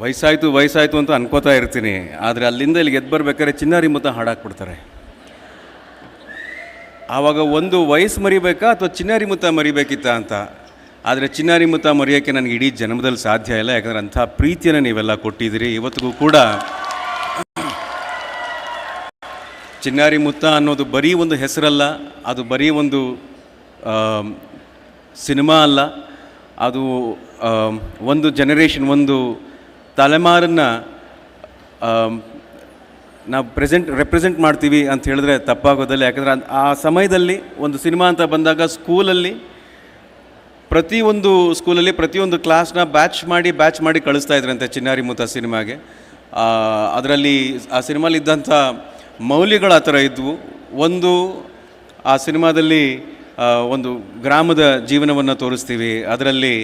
ವಯಸ್ಸಾಯಿತು ವಯಸ್ಸಾಯಿತು ಅಂತ ಅನ್ಕೋತಾ ಇರ್ತೀನಿ. ಆದರೆ ಅಲ್ಲಿಂದ ಇಲ್ಲಿ ಗೆದ್ದು ಬರ್ಬೇಕಾದ್ರೆ ಚಿನ್ನಾರಿ ಮುತ್ತ ಹಾಡಾಕ್ಬಿಡ್ತಾರೆ. ಆವಾಗ ಒಂದು ವಯಸ್ಸು ಮರಿಬೇಕಾ ಅಥವಾ ಚಿನ್ನಾರಿ ಮುತ್ತ ಮರಿಬೇಕಿತ್ತ ಅಂತ? ಆದರೆ ಚಿನ್ನಾರಿ ಮುತ್ತ ಮರೆಯೋಕ್ಕೆ ನನಗೆ ಇಡೀ ಜನ್ಮದಲ್ಲಿ ಸಾಧ್ಯ ಇಲ್ಲ. ಯಾಕಂದರೆ ಅಂಥ ಪ್ರೀತಿಯನ್ನು ನೀವೆಲ್ಲ ಕೊಟ್ಟಿದ್ದೀರಿ. ಇವತ್ತಿಗೂ ಕೂಡ ಚಿನ್ನಾರಿ ಮುತ್ತ ಅನ್ನೋದು ಬರೀ ಒಂದು ಹೆಸರಲ್ಲ. ಅದು ಬರೀ ಒಂದು ಸಿನಿಮಾ ಅಲ್ಲ. ಅದು ಒಂದು ಜನರೇಷನ್ ಒಂದು ತಲೆಮಾರನ್ನು ನಾವು ಪ್ರೆಸೆಂಟ್, ರೆಪ್ರೆಸೆಂಟ್ ಮಾಡ್ತೀವಿ ಅಂತ ಹೇಳಿದ್ರೆ ತಪ್ಪಾಗೋದಿಲ್ಲ. ಯಾಕಂದರೆ ಆ ಸಮಯದಲ್ಲಿ ಒಂದು ಸಿನಿಮಾ ಅಂತ ಬಂದಾಗ ಸ್ಕೂಲಲ್ಲಿ ಪ್ರತಿಯೊಂದು ಸ್ಕೂಲಲ್ಲಿ ಪ್ರತಿಯೊಂದು ಕ್ಲಾಸ್ನ ಬ್ಯಾಚ್ ಮಾಡಿ ಬ್ಯಾಚ್ ಮಾಡಿ ಕಳಿಸ್ತಾ ಇದ್ರಂತೆ ಚಿನ್ನಾರಿ ಮುತ್ತ ಸಿನಿಮಾಗೆ. ಅದರಲ್ಲಿ ಆ ಸಿನಿಮಾಲಿದ್ದಂಥ ಮೌಲ್ಯಗಳು ಆ ಥರ ಇದ್ವು. ಒಂದು, ಆ ಸಿನಿಮಾದಲ್ಲಿ ಒಂದು ಗ್ರಾಮದ ಜೀವನವನ್ನು ತೋರಿಸ್ತೀವಿ. ಅದರಲ್ಲಿ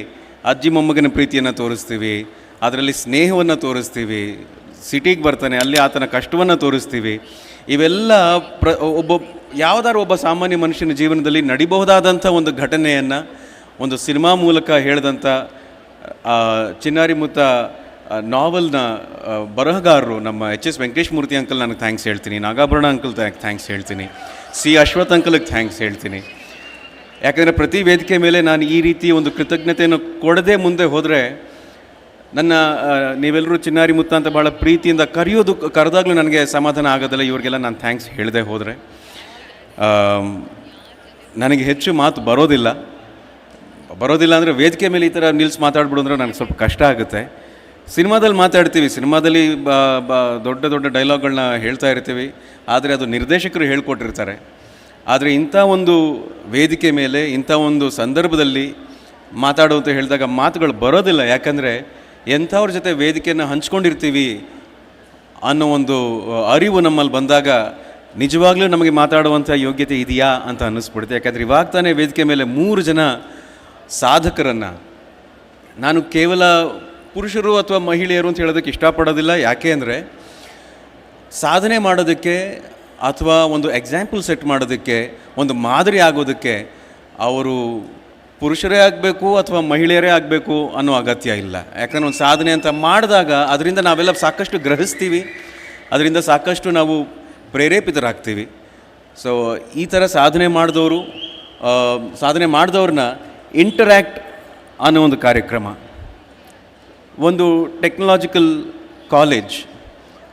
ಅಜ್ಜಿ, ಮೊಮ್ಮಗನ ಪ್ರೀತಿಯನ್ನು ತೋರಿಸ್ತೀವಿ. ಅದರಲ್ಲಿ ಸ್ನೇಹವನ್ನು ತೋರಿಸ್ತೀವಿ, ಸಿಟಿಗೆ ಬರ್ತಾನೆ, ಅಲ್ಲಿ ಆತನ ಕಷ್ಟವನ್ನು ತೋರಿಸ್ತೀವಿ. ಇವೆಲ್ಲ ಪ್ರ, ಒಬ್ಬ, ಯಾವುದಾದ್ರು ಒಬ್ಬ ಸಾಮಾನ್ಯ ಮನುಷ್ಯನ ಜೀವನದಲ್ಲಿ ನಡಿಬಹುದಾದಂಥ ಒಂದು ಘಟನೆಯನ್ನು, ಒಂದು ಸಿನಿಮಾ ಮೂಲಕ ಹೇಳಿದಂಥ ಚಿನ್ನಾರಿ ಮುತ್ತ ಬರಹಗಾರರು ನಮ್ಮ H S Venkatesh Murthy uncle ನನಗೆ ಥ್ಯಾಂಕ್ಸ್ ಹೇಳ್ತೀನಿ, ನಾಗಾಭರಣ ಅಂಕಲ್ ಥ್ಯಾಂಕ್ಸ್ ಹೇಳ್ತೀನಿ, ಸಿ ಅಶ್ವಥ್ ಅಂಕಲ್ಗೆ ಥ್ಯಾಂಕ್ಸ್ ಹೇಳ್ತೀನಿ. ಯಾಕಂದರೆ ಪ್ರತಿ ವೇದಿಕೆ ಮೇಲೆ ನಾನು ಈ ರೀತಿ ಒಂದು ಕೃತಜ್ಞತೆಯನ್ನು ಕೊಡದೆ ಮುಂದೆ ಹೋದರೆ ನನ್ನ ನೀವೆಲ್ಲರೂ ಚಿನ್ನಾರಿ ಮುತ್ತ ಅಂತ ಭಾಳ ಪ್ರೀತಿಯಿಂದ ಕರೆಯೋದು, ಕರೆದಾಗಲೂ ನನಗೆ ಸಮಾಧಾನ ಆಗೋದಿಲ್ಲ, ಇವ್ರಿಗೆಲ್ಲ ನಾನು ಥ್ಯಾಂಕ್ಸ್ ಹೇಳದೆ ಹೋದರೆ. ನನಗೆ ಹೆಚ್ಚು ಮಾತು ಬರೋದಿಲ್ಲ. ಬರೋದಿಲ್ಲ ಅಂದರೆ ವೇದಿಕೆ ಮೇಲೆ ಈ ಥರ ನಿಲ್ಸ್ ಮಾತಾಡ್ಬಿಡು ಅಂದರೆ ನನಗೆ ಸ್ವಲ್ಪ ಕಷ್ಟ ಆಗುತ್ತೆ. ಸಿನಿಮಾದಲ್ಲಿ ಮಾತಾಡ್ತೀವಿ, ಸಿನಿಮಾದಲ್ಲಿ ಬ ಬ, ದೊಡ್ಡ ದೊಡ್ಡ ಡೈಲಾಗ್ಗಳನ್ನ ಹೇಳ್ತಾ ಇರ್ತೀವಿ. ಆದರೆ ಅದು ನಿರ್ದೇಶಕರು ಹೇಳ್ಕೊಟ್ಟಿರ್ತಾರೆ. ಆದರೆ ಇಂಥ ಒಂದು ವೇದಿಕೆ ಮೇಲೆ, ಇಂಥ ಒಂದು ಸಂದರ್ಭದಲ್ಲಿ ಮಾತಾಡು ಅಂತ ಹೇಳಿದಾಗ ಮಾತುಗಳು ಬರೋದಿಲ್ಲ. ಯಾಕಂದರೆ ಎಂಥವ್ರ ಜೊತೆ ವೇದಿಕೆಯನ್ನು ಹಂಚ್ಕೊಂಡಿರ್ತೀವಿ ಅನ್ನೋ ಒಂದು ಅರಿವು ನಮ್ಮಲ್ಲಿ ಬಂದಾಗ ನಿಜವಾಗ್ಲೂ ನಮಗೆ ಮಾತಾಡುವಂಥ ಯೋಗ್ಯತೆ ಇದೆಯಾ ಅಂತ ಅನ್ನಿಸ್ಬಿಡುತ್ತೆ. ಯಾಕಂದರೆ ಇವಾಗ ತಾನೇ ವೇದಿಕೆ ಮೇಲೆ ಮೂರು ಜನ ಸಾಧಕರನ್ನು, ನಾನು ಕೇವಲ ಪುರುಷರು ಅಥವಾ ಮಹಿಳೆಯರು ಅಂತ ಹೇಳೋದಕ್ಕೆ ಇಷ್ಟಪಡೋದಿಲ್ಲ. ಯಾಕೆ ಅಂದರೆ ಸಾಧನೆ ಮಾಡೋದಕ್ಕೆ ಅಥವಾ ಒಂದು ಎಕ್ಸಾಂಪಲ್ ಸೆಟ್ ಮಾಡೋದಕ್ಕೆ, ಒಂದು ಮಾದರಿ ಆಗೋದಕ್ಕೆ ಅವರು ಪುರುಷರೇ ಆಗಬೇಕು ಅಥವಾ ಮಹಿಳೆಯರೇ ಆಗಬೇಕು ಅನ್ನೋ ಅಗತ್ಯ ಇಲ್ಲ. ಯಾಕಂದ್ರೆ ಒಂದು ಸಾಧನೆ ಅಂತ ಮಾಡಿದಾಗ ಅದರಿಂದ ನಾವೆಲ್ಲ ಸಾಕಷ್ಟು ಗ್ರಹಿಸ್ತೀವಿ. ಅದರಿಂದ ಸಾಕಷ್ಟು ನಾವು ಪ್ರೇರೇಪಿತರಾಗ್ತೀವಿ. ಸೊ ಈ ಥರ ಸಾಧನೆ ಮಾಡಿದವರು ಸಾಧನೆ ಮಾಡಿದವ್ರನ್ನ ಇಂಟರ್ಯಾಕ್ಟ್ ಅನ್ನೋ ಒಂದು ಕಾರ್ಯಕ್ರಮ. ಒಂದು ಟೆಕ್ನಾಲಜಿಕಲ್ ಕಾಲೇಜ್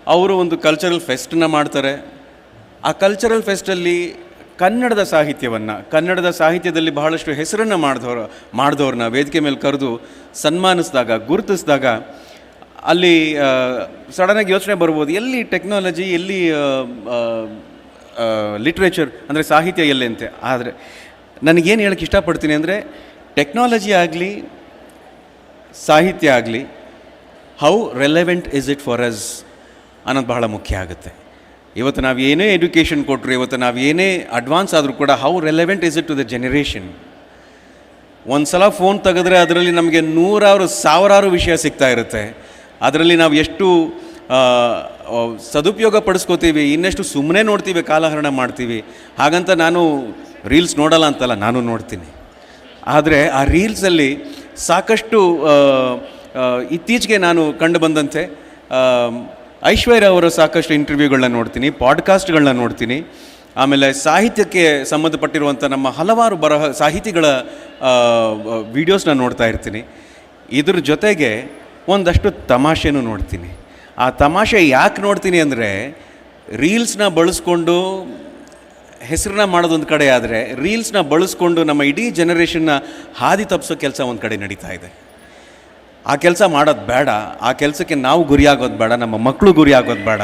ಅವರು ಒಂದು ಕಲ್ಚರಲ್ ಫೆಸ್ಟನ್ನ ಮಾಡ್ತಾರೆ. ಆ ಕಲ್ಚರಲ್ ಫೆಸ್ಟಲ್ಲಿ ಕನ್ನಡದ ಸಾಹಿತ್ಯವನ್ನು, ಕನ್ನಡದ ಸಾಹಿತ್ಯದಲ್ಲಿ ಬಹಳಷ್ಟು ಹೆಸರನ್ನು ಮಾಡಿದವ್ರ, ಮಾಡಿದವ್ರನ್ನ ವೇದಿಕೆ ಮೇಲೆ ಕರೆದು ಸನ್ಮಾನಿಸಿದಾಗ, ಗುರುತಿಸಿದಾಗ ಅಲ್ಲಿ ಸಡನ್ನಾಗಿ ಯೋಚನೆ ಬರ್ಬೋದು, ಎಲ್ಲಿ ಟೆಕ್ನಾಲಜಿ ಎಲ್ಲಿ ಲಿಟ್ರೇಚರ್ ಅಂದರೆ ಸಾಹಿತ್ಯ ಎಲ್ಲಿ ಅಂತೆ ಆದರೆ ನನಗೇನು ಹೇಳಕ್ಕೆ ಇಷ್ಟಪಡ್ತೀನಿ ಅಂದರೆ ಟೆಕ್ನಾಲಜಿ ಆಗಲಿ, ಸಾಹಿತ್ಯ ಆಗಲಿ how relevant is it for us ಅನ್ನೋದು ಬಹಳ ಮುಖ್ಯ ಆಗುತ್ತೆ. ಇವತ್ತು ನಾವು ಏನೇ ಎಜುಕೇಷನ್ ಕೊಟ್ಟರು ಇವತ್ತು ನಾವು ಏನೇ ಅಡ್ವಾನ್ಸ್ ಆದರೂ ಕೂಡ how relevant is it to the generation ಒಂದು ಸಲ ಫೋನ್ ತೆಗೆದ್ರೆ ಅದರಲ್ಲಿ ನಮಗೆ ನೂರಾರು, ಸಾವಿರಾರು ವಿಷಯ ಸಿಗ್ತಾ ಇರುತ್ತೆ. ಅದರಲ್ಲಿ ನಾವು ಎಷ್ಟು ಸದುಪಯೋಗ ಪಡಿಸ್ಕೋತೀವಿ, ಇನ್ನೆಷ್ಟು ಸುಮ್ಮನೆ ನೋಡ್ತೀವಿ, ಕಾಲಹರಣ ಮಾಡ್ತೀವಿ. ಹಾಗಂತ ನಾನು ರೀಲ್ಸ್ ನೋಡಲ್ಲ ಅಂತಲ್ಲ, ನಾನು ನೋಡ್ತೀನಿ. ಆದರೆ ಆ ರೀಲ್ಸಲ್ಲಿ ಸಾಕಷ್ಟು ಇತ್ತೀಚೆಗೆ ನಾನು ಕಂಡು ಬಂದಂತೆ ಐಶ್ವರ್ಯ ಅವರು ಸಾಕಷ್ಟು ಇಂಟರ್ವ್ಯೂಗಳನ್ನ ನೋಡ್ತೀನಿ, ಪಾಡ್ಕಾಸ್ಟ್ಗಳನ್ನ ನೋಡ್ತೀನಿ. ಆಮೇಲೆ ಸಾಹಿತ್ಯಕ್ಕೆ ಸಂಬಂಧಪಟ್ಟಿರುವಂಥ ನಮ್ಮ ಹಲವಾರು ಬರಹ, ಸಾಹಿತಿಗಳ ವೀಡಿಯೋಸ್ನ ನೋಡ್ತಾ ಇರ್ತೀನಿ. ಇದ್ರ ಜೊತೆಗೆ ಒಂದಷ್ಟು ತಮಾಷೆನೂ ನೋಡ್ತೀನಿ. ಆ ತಮಾಷೆ ಯಾಕೆ ನೋಡ್ತೀನಿ ಅಂದರೆ, ರೀಲ್ಸ್ನ ಬಳಸ್ಕೊಂಡು ಹೆಸರನ್ನ ಮಾಡೋದೊಂದು ಕಡೆ ಆದರೆ, ರೀಲ್ಸ್ನ ಬಳಸ್ಕೊಂಡು ನಮ್ಮ ಇಡೀ ಜನರೇಷನ್ನ ಹಾದಿ ತಪ್ಪಿಸೋ ಕೆಲಸ ಒಂದು ಕಡೆ ನಡೀತಾ ಇದೆ. ಆ ಕೆಲಸ ಮಾಡೋದು ಬೇಡ, ಆ ಕೆಲಸಕ್ಕೆ ನಾವು ಗುರಿಯಾಗೋದು ಬೇಡ, ನಮ್ಮ ಮಕ್ಕಳು ಗುರಿಯಾಗೋದು ಬೇಡ.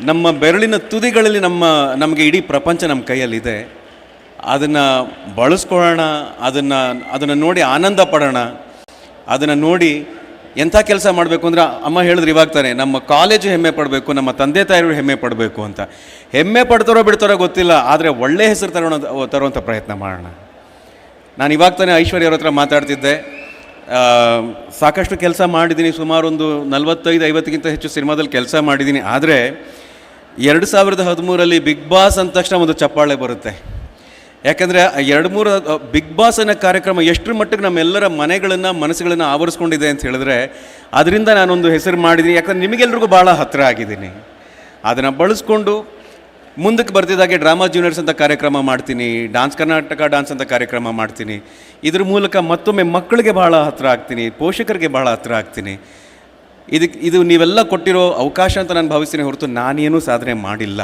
ನಮ್ಮ ಬೆರಳಿನ ತುದಿಗಳಲ್ಲಿ ನಮ್ಮ, ನಮಗೆ ಇಡೀ ಪ್ರಪಂಚ ನಮ್ಮ ಕೈಯಲ್ಲಿದೆ. ಅದನ್ನು ಬಳಸ್ಕೊಳ್ಳೋಣ, ಅದನ್ನು ಅದನ್ನು ನೋಡಿ ಆನಂದ ಪಡೋಣ. ಅದನ್ನು ನೋಡಿ ಎಂಥ ಕೆಲಸ ಮಾಡಬೇಕು ಅಂದ್ರೆ ಅಮ್ಮ ಹೇಳಿದ್ರು ಇವಾಗ ತಾನೆ, ನಮ್ಮ ಕಾಲೇಜು ಹೆಮ್ಮೆ ಪಡಬೇಕು, ನಮ್ಮ ತಂದೆ ತಾಯಿಗಳು ಹೆಮ್ಮೆ ಪಡಬೇಕು ಅಂತ. ಹೆಮ್ಮೆ ಪಡ್ತಾರೋ ಬಿಡ್ತಾರೋ ಗೊತ್ತಿಲ್ಲ, ಆದರೆ ಒಳ್ಳೆಯ ಹೆಸರು ತರೋಣ, ತರುವಂಥ ಪ್ರಯತ್ನ ಮಾಡೋಣ. ನಾನು ಇವಾಗ ತಾನೇ ಐಶ್ವರ್ಯ ಅವ್ರ ಹತ್ರ ಮಾತಾಡ್ತಿದ್ದೆ. ಸಾಕಷ್ಟು ಕೆಲಸ ಮಾಡಿದ್ದೀನಿ, ಸುಮಾರು ಒಂದು ನಲವತ್ತೈದು, ಐವತ್ತಕ್ಕಿಂತ ಹೆಚ್ಚು ಸಿನಿಮಾದಲ್ಲಿ ಕೆಲಸ ಮಾಡಿದ್ದೀನಿ. ಆದರೆ ಎರಡು ಸಾವಿರದ ಹದಿಮೂರಲ್ಲಿ ಬಿಗ್ ಬಾಸ್ ಅಂದ ತಕ್ಷಣ ಒಂದು ಚಪ್ಪಾಳೆ ಬರುತ್ತೆ. ಯಾಕೆಂದರೆ ಎರಡು ಮೂರು ಬಿಗ್ ಬಾಸ್ ಅನ್ನೋ ಕಾರ್ಯಕ್ರಮ ಎಷ್ಟರ ಮಟ್ಟಿಗೆ ನಮ್ಮೆಲ್ಲರ ಮನೆಗಳನ್ನು, ಮನಸ್ಸುಗಳನ್ನು ಆವರಿಸ್ಕೊಂಡಿದೆ ಅಂತ ಹೇಳಿದ್ರೆ ಅದರಿಂದ ನಾನೊಂದು ಹೆಸರು ಮಾಡಿದ್ದೀನಿ. ಯಾಕಂದ್ರೆ ನಿಮಗೆಲ್ರಿಗೂ ಭಾಳ ಹತ್ತಿರ ಆಗಿದ್ದೀನಿ. ಅದನ್ನು ಬಳಸ್ಕೊಂಡು ಮುಂದಕ್ಕೆ ಬರ್ತಿದ್ದಾಗೆ ಡ್ರಾಮಾ ಜೂನಿಯರ್ಸ್ ಅಂತ ಕಾರ್ಯಕ್ರಮ ಮಾಡ್ತೀನಿ, ಡಾನ್ಸ್ ಕರ್ನಾಟಕ ಡಾನ್ಸ್ ಅಂತ ಕಾರ್ಯಕ್ರಮ ಮಾಡ್ತೀನಿ. ಇದ್ರ ಮೂಲಕ ಮತ್ತೊಮ್ಮೆ ಮಕ್ಕಳಿಗೆ ಭಾಳ ಹತ್ತಿರ ಆಗ್ತೀನಿ, ಪೋಷಕರಿಗೆ ಭಾಳ ಹತ್ತಿರ ಆಗ್ತೀನಿ. ಇದಕ್ಕೆ ಇದು ನೀವೆಲ್ಲ ಕೊಟ್ಟಿರೋ ಅವಕಾಶ ಅಂತ ನಾನು ಭಾವಿಸ್ತೀನಿ ಹೊರತು ನಾನೇನು ಸಾಧನೆ ಮಾಡಿಲ್ಲ.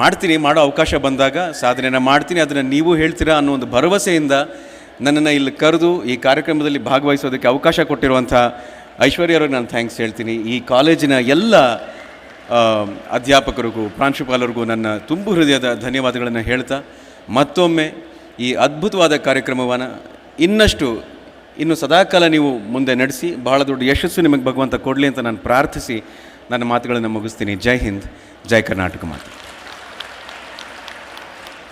ಮಾಡ್ತೀನಿ, ಮಾಡೋ ಅವಕಾಶ ಬಂದಾಗ ಸಾಧನೆನ ಮಾಡ್ತೀನಿ, ಅದನ್ನು ನೀವು ಹೇಳ್ತೀರಾ ಅನ್ನೋ ಒಂದು ಭರವಸೆಯಿಂದ ನನ್ನನ್ನು ಇಲ್ಲಿ ಕರೆದು ಈ ಕಾರ್ಯಕ್ರಮದಲ್ಲಿ ಭಾಗವಹಿಸೋದಕ್ಕೆ ಅವಕಾಶ ಕೊಟ್ಟಿರುವಂಥ ಐಶ್ವರ್ಯ ಅವ್ರಿಗೆ ನಾನು ಥ್ಯಾಂಕ್ಸ್ ಹೇಳ್ತೀನಿ. ಈ ಕಾಲೇಜಿನ ಎಲ್ಲ ಅಧ್ಯಾಪಕರಿಗೂ, ಪ್ರಾಂಶುಪಾಲರಿಗೂ ನನ್ನ ತುಂಬು ಹೃದಯದ ಧನ್ಯವಾದಗಳನ್ನು ಹೇಳ್ತಾ, ಮತ್ತೊಮ್ಮೆ ಈ ಅದ್ಭುತವಾದ ಕಾರ್ಯಕ್ರಮವನ್ನು ಇನ್ನಷ್ಟು, ಇನ್ನು ಸದಾಕಾಲ ನೀವು ಮುಂದೆ ನಡೆಸಿ, ಬಹಳ ದೊಡ್ಡ ಯಶಸ್ಸು ನಿಮಗೆ ಭಗವಂತ ಕೊಡಲಿ ಅಂತ ನಾನು ಪ್ರಾರ್ಥಿಸಿ, ನನ್ನ ಮಾತುಗಳನ್ನು ಮುಗಿಸ್ತೀನಿ. ಜೈ ಹಿಂದ್, ಜೈ ಕರ್ನಾಟಕ ಮಾತು.